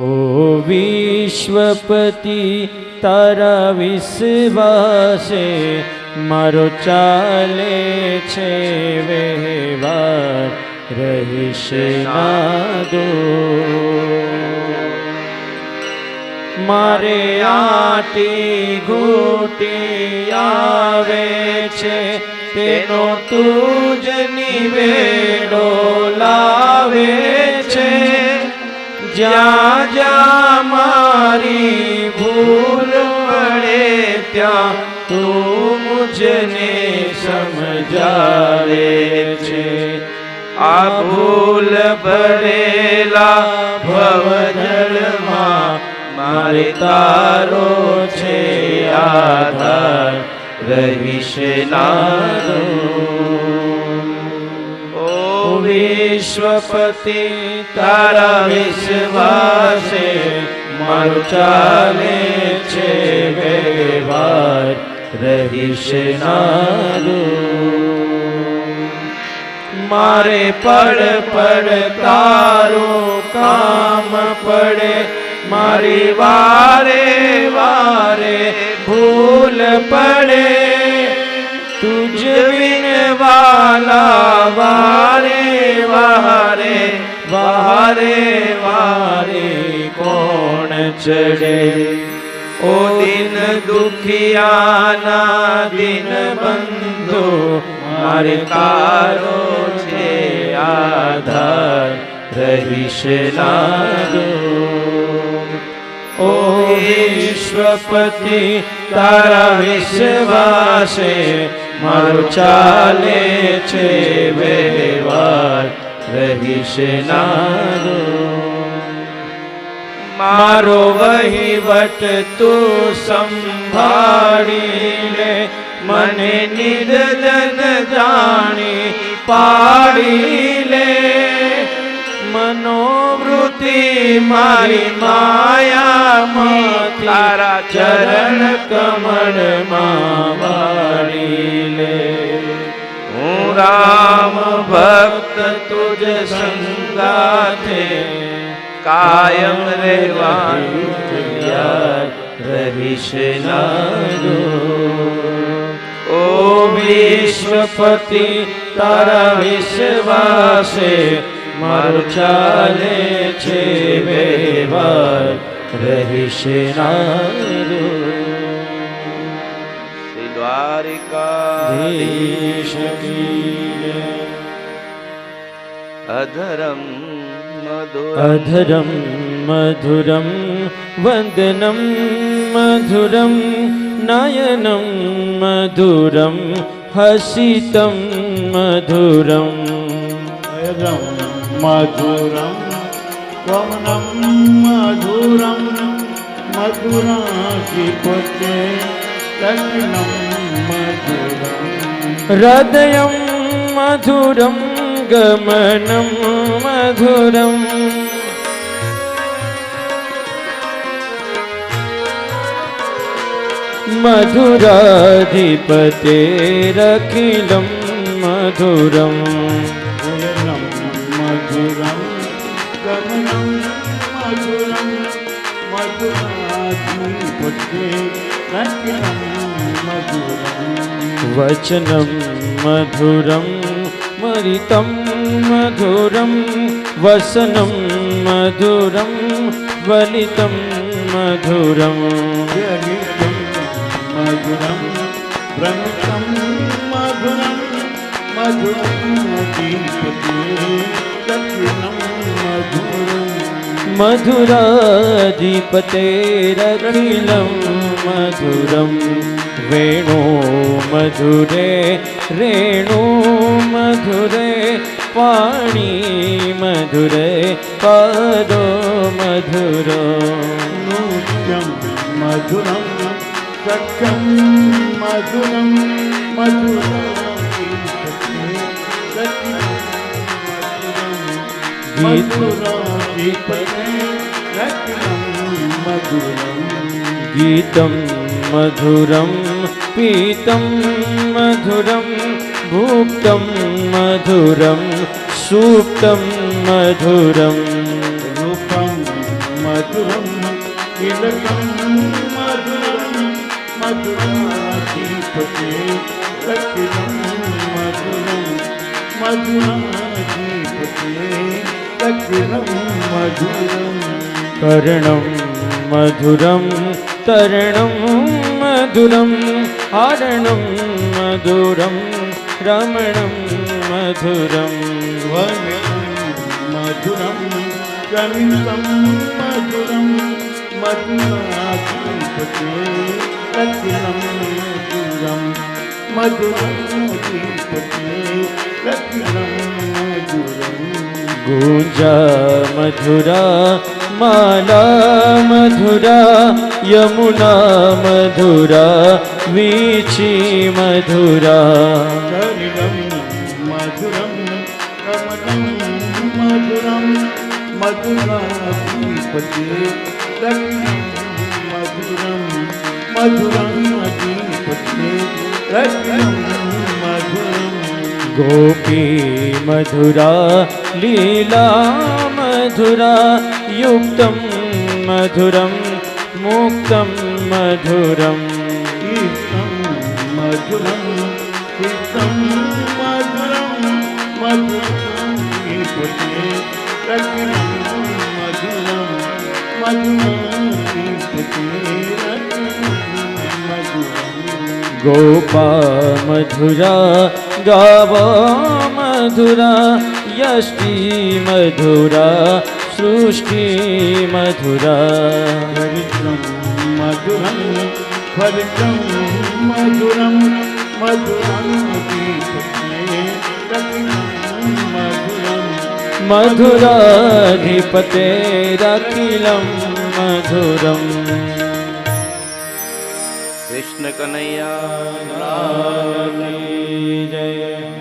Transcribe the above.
ઓ વિશ્વપતિ, તારા વિશ્વાસે મારો ચાલે છે વેવાર રહીશ નાદો. મારે આટી ઘૂટી આવે છે, તેનો તુજ નિવેડો લાવે છે. જ્યાં મારી ભૂલ પડે ત્યાં તું મુજને સમજાવે છે આ ભૂલ ભરેલા ભવજળમાં મારે તારો છે આધાર રહીશ નારો ઓ વિશ્વપતિ તારા વિશ્વાસે મારું ચાલે છે વ્યવહાર, રહીશ નારું મારે પડ પડ તારું કામ પડે, મારી વારે વારે ભૂલ પડે. તુજ વિનવાલા વારે વારે વારે ચડે. ઓ દિન દુખિયાના દિન બંધુ, મારે તારો છે આધાર, રહીશ નારો. ઓ વિશ્વપતિ, તારા વિશ્વાસે મારું ચાલે છે વ્યવહાર, રહીશ નારો. મારો વહીવટ તું સંભાળી લે મને નિર્દન જાણી પાડી લે મનોવૃત્તિ મારી માયામાં તારા ચરણ કમળમાં વાળી લે હું રામ ભક્ત તુજ સંગાથે કાયમ રહેવાનું રહીશ ઓ વિશ્વપતિ તારા વિશ્વાસે મારું ચાલે છે વ્યવહાર. રહીશ નારો દ્વારિકા અધરમ મધુર અધરમ મધુરમ વંદનમ મધુરમ मधुरं મધુરમ હસિતમ મધુરમ मधुरं મધુરમ मधुरं મધુરમ तन्नं मधुरं મધુરમ હૃદયમ મધુરમ ગમનમ મધુરમ મધુરાધિપતેરખિલમ મધુરમ અયદમ મધુરમ કમનમ મધુરમ મધુરાધિપતે લગ્નમ મધુરમ मधुरं મધુરમ मधुरं મધુરમ मधुरं મધુરમ मधुरं મધુરમ मधुरं મધુરાધિપતે લગ્નમ મધુરમ મધુરાધિપતેરખિલમ મધુરમ વેણુ મધુરે પાણી મધુરે પદો મધુરો નૃત્યમ મધુરમ સખ્યમ મધુરમ મધુરમ ગીતમ મધુરમ પીતમ મધુરમ ભુક્તમ મધુરમ સૂક્તમ મધુરમ રૂપમ મધુરમ તિલકમ મધુરમ મધુરાધિપતે લખિલમ મધુરમ મધુરાધિપતે લખિલમ મધુરમ કર્ણમ મધુરમ તરણમ મધુરમ હરણમ મધુરમ રમણમ મધુરમ મધુરમ રમિતમ મધુરમ મધુરમ મધુરમ ગુંજા મધુરા માલા મધુરા યમુના મધુરા વીછી મધુરા મધુરમ મધુરમ ગોપી મધુરા લીલા મધુરા યુક્તમ મધુરમ મુક્તમ મધુરમ ગીતમ મધુરમ ગીતમ મધુરમ મધુરમ ગીતોને રત્નમ મધુરમ મધુરમ ગીતોને ગોપા મધુરા ગાવા મધુરા યષ્ટિ મધુરા સૃષ્ટિ મધુરા મધુરમ ફલિતમ મધુરમ મધુરમ મધુરાધિપતે રાખીલમ મધુરમ કૃષ્ણ કનૈયા જય